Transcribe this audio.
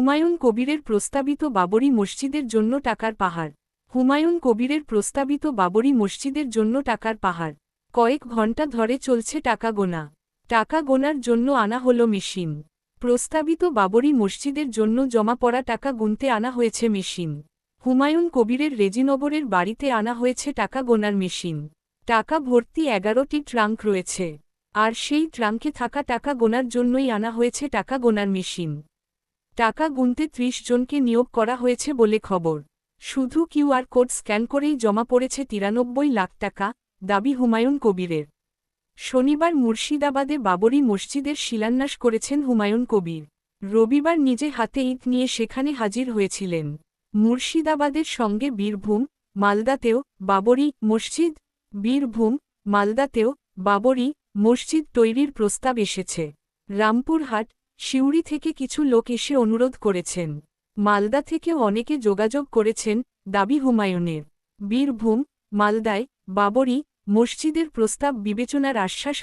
হুমায়ুন কবিরের প্রস্তাবিত বাবরি মসজিদের জন্য টাকার পাহাড়। হুমায়ুন কবিরের প্রস্তাবিত বাবরি মসজিদের জন্য টাকার পাহাড়। কয়েক ঘণ্টা ধরে চলছে টাকা গোনা। টাকা গোনার জন্য আনা হল মেশিন। প্রস্তাবিত বাবরি মসজিদের জন্য জমা পড়া টাকা গুনতে আনা হয়েছে মেশিন। হুমায়ুন কবিরের রেজিনগরের বাড়িতে আনা হয়েছে টাকা গোনার মেশিন। টাকা ভর্তি এগারোটি ট্রাঙ্ক রয়েছে। আর সেই ট্রাঙ্কে থাকা টাকা গোনার জন্যই আনা হয়েছে টাকা গোনার মেশিন। টাকা গুনতে ত্রিশ জনকে নিয়োগ করা হয়েছে বলে খবর। শুধু কিউআর কোড স্ক্যান করেই জমা পড়েছে তিরানব্বই লাখ টাকা, দাবি হুমায়ুন কবিরের। শনিবার মুর্শিদাবাদে বাবরি মসজিদের শিলান্যাস করেছেন হুমায়ুন কবির। রবিবার নিজে হাতে ইট নিয়ে সেখানে হাজির হয়েছিলেন। মুর্শিদাবাদের সঙ্গে বীরভূম, মালদাতেও বাবরি মসজিদ, বীরভূম, মালদাতেও বাবরি মসজিদ তৈরির প্রস্তাব এসেছে। রামপুরহাট সিউড়ি থেকে কিছু লোক এসে অনুরোধ করেছেন। মালদা থেকে অনেকে যোগাযোগ করেছেন দাবি হুমায়ুনের। বীরভূম, মালদায় বাবরি মসজিদের প্রস্তাব বিবেচনার আশ্বাস